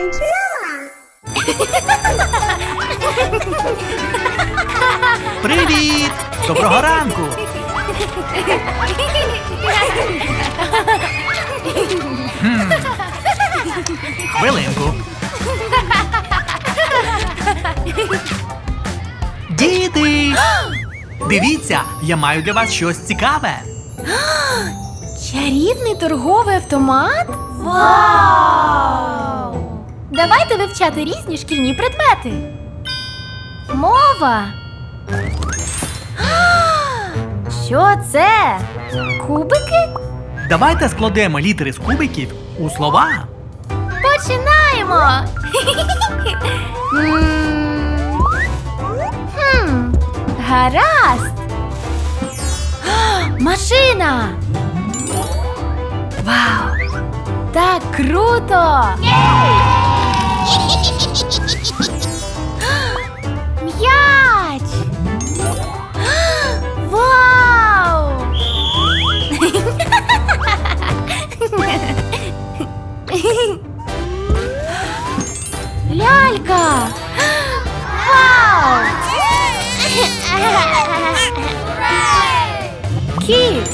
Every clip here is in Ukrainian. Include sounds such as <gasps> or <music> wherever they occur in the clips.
Нова. Привіт! Доброго ранку! Хм. Хвилинку. Діти! Дивіться, я маю для вас щось цікаве. Чарівний торговий автомат? Вау! Давайте вивчати різні шкільні предмети. Мова. Що це? Кубики? Давайте складемо літери з кубиків у слова. Починаємо! М, хм, Гаразд! Машина! Вау! Так круто! Кіт!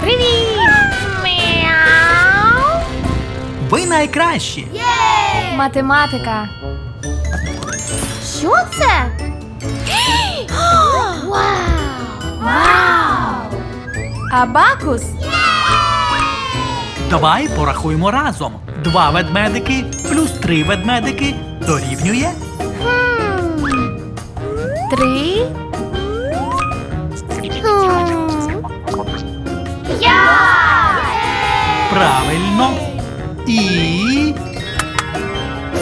Привіт! Мяу! Ви найкращі. Математика. Що це? <gasps> Вау! Вау! Абакус? Давай порахуємо разом. Два ведмедики плюс три ведмедики дорівнює. Три. Правильно. І.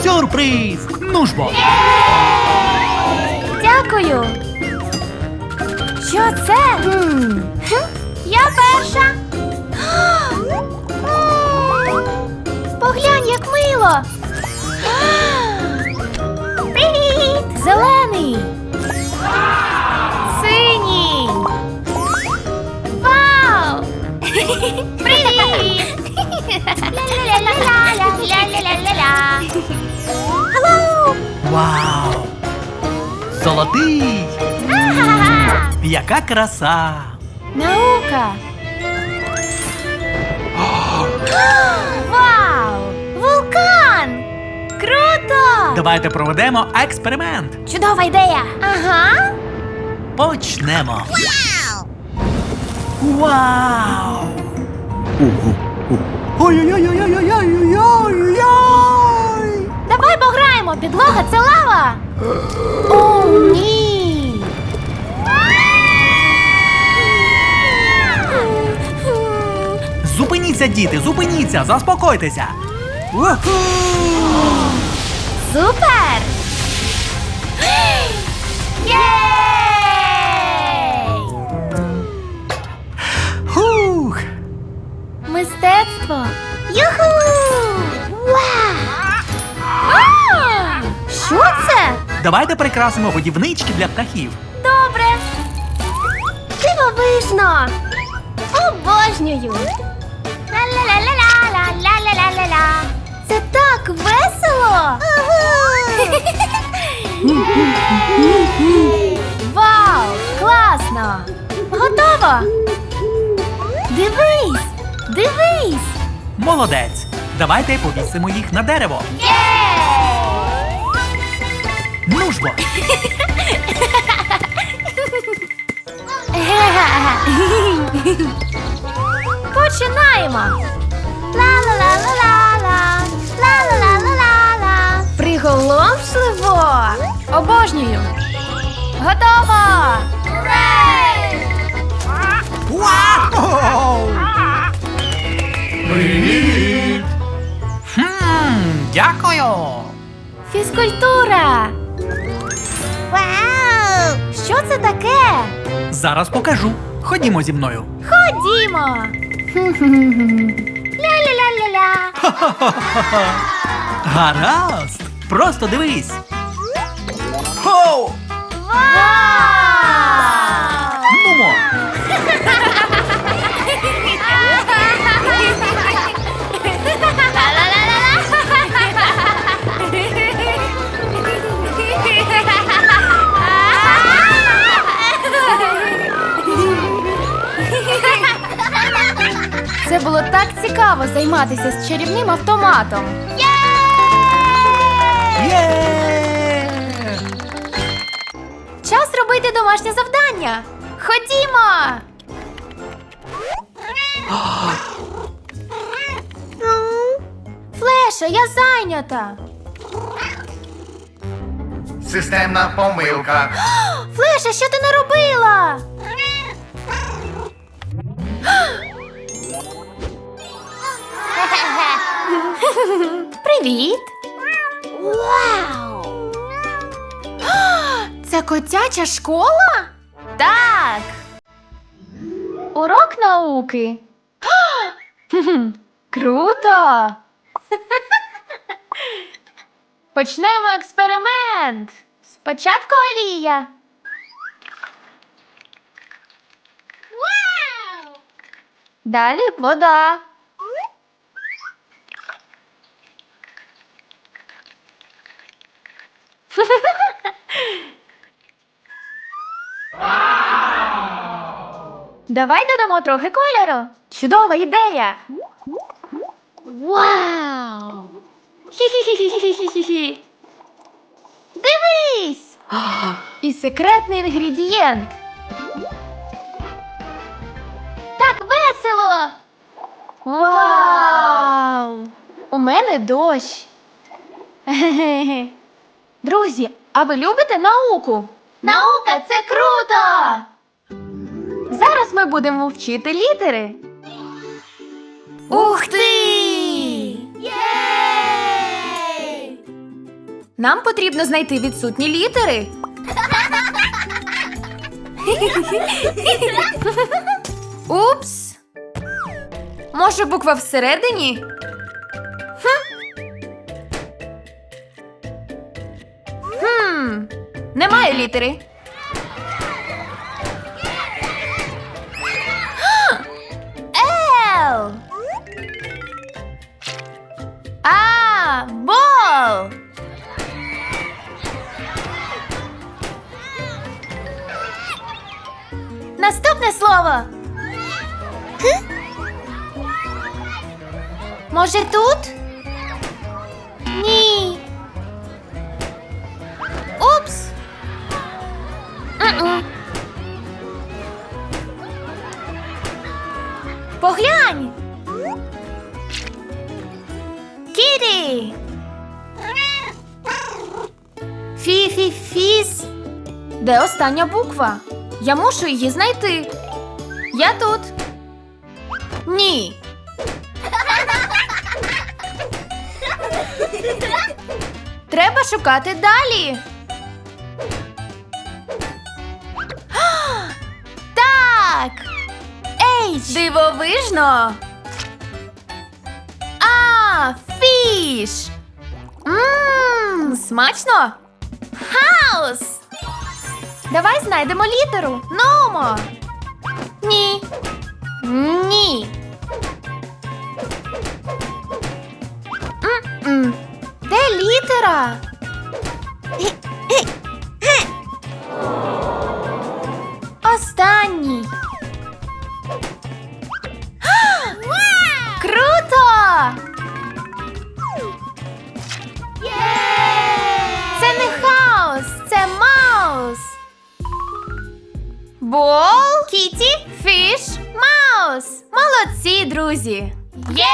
Сюрприз! Ну ж бо! Дякую. Що це? Я перша. <gasps> Поглянь, як мило. Вау! Золотий! Яка краса! Наука. Вау! Вулкан! Круто! Давайте проведемо експеримент. Чудова ідея! Ага. Почнемо. Вау! Ой-ой-ой-ой-ой-ой-ой-ой! Давай пограємо! Підлога це лава! О, ні! Зупиніться, діти, зупиніться, заспокойтеся. Уху! Супер! Єй! Хух! Мистецтво! Юху! Що це? Давайте прикрасимо годівнички для птахів. Добре! Дивовижно! Обожнюю! Ла-ла-ла-ла-ла-ла-ла-ла-ла-ла! Це так весело! Вау! Класно! Готово! Дивись! Дивись! Молодець! Давайте повісимо їх на дерево. Ну ж бо! <laughs> Починаємо. Ла-ла-ла-ла-ла-ла. Ла-ла-ла-ла-ла-ла. Приголомшливо. Обожнюю. Готово. Вау! Привіт! Хм, дякую! Фізкультура. Вау! Що це таке? Зараз покажу. Ходімо зі мною. Ходімо. <laughs> Ля-ля-ля-ля-ля. <laughs> Гаразд! Просто дивись. Хоу! Вау! Змагатися з чарівним автоматом. Є! Час робити домашнє завдання. Ходімо! Флеша, я зайнята. Системна помилка. Флеша, що ти наробила? Привіт! Вау! Це котяча школа? Так. Урок науки. <gasps> Круто! <laughs> Почнемо експеримент. Спочатку олія. Далі вода. Давай додамо трохи кольору. Чудова ідея. Вау! Хі-хі-хі-хі-хі-хі. Дивись! <gasps> І секретний інгредієнт. Так весело! Вау! У мене дощ. <laughs> Друзі, а ви любите науку? Наука це круто! Зараз ми будемо вчити літери. Ух ти! Єй! Нам потрібно знайти відсутні літери. Упс. Може, буква всередині? Хм. Хм. Немає літери. Слово. Може тут? Ні. Упс. М-м. Поглянь. Кіті. Фі-фі-фіс. Де остання буква? Я мушу її знайти. Я тут. Ні. Треба шукати далі. Так. Ейч. Дивовижно. А, фіш. Мм, смачно. Хаус. Давай знайдемо літеру. Нумо. Ні. Ні. М-м. Де літера? Останній. Круто! Це не хаос, це маус. Маус. Молодці, друзі. Єй!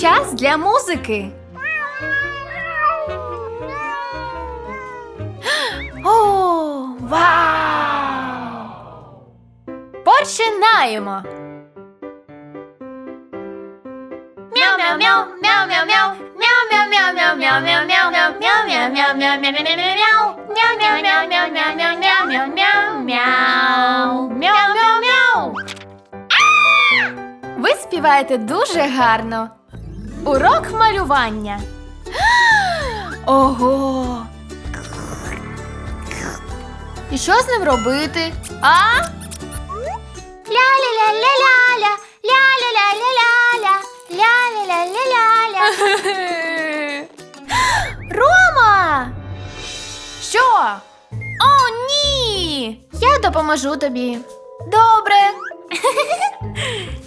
Час для музики. О, вау! Починаємо. Мяу-мяу-мяу, мяу-мяу-мяу, мяу-мяу-мяу-мяу-мяу-мяу-мяу, мяу-мяу-мяу-мяу-мяу-мяу-мяу, мяу-мяу-мяу-мяу-мяу-мяу, співаєте дуже гарно. Урок малювання. <gasps> Ого. І що з ним робити? А? Ля-ля-ля-ля-ля-ля, ля-ля-ля-ля-ля-ля, ля-ля-ля-ля-ля-ля. <laughs> Рома! Що? О, ні! Я допоможу тобі. Добре. <laughs>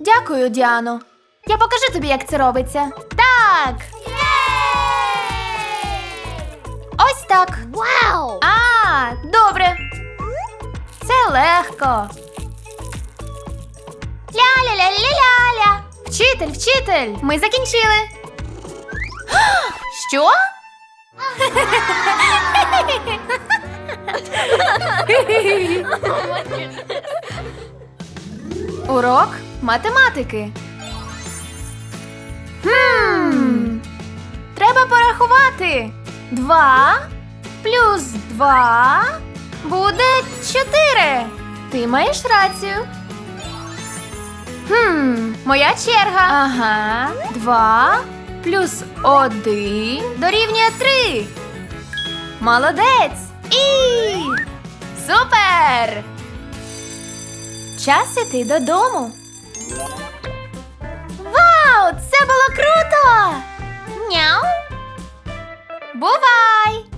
Дякую, Діано. Я покажу тобі, як це робиться. Так. Ось так. Вау! А, добре. Це легко. Ля-ля-ля-ля-ля-ля. Вчитель, вчитель, ми закінчили. <gasps> Що? <laughs> Урок математики. Хм. Треба порахувати. Два плюс два буде чотири. Ти маєш рацію. Хм, моя черга. Ага. Два плюс один дорівнює три. Молодець! І супер! Час іти додому. Вау! Це було круто! Няу! Бувай!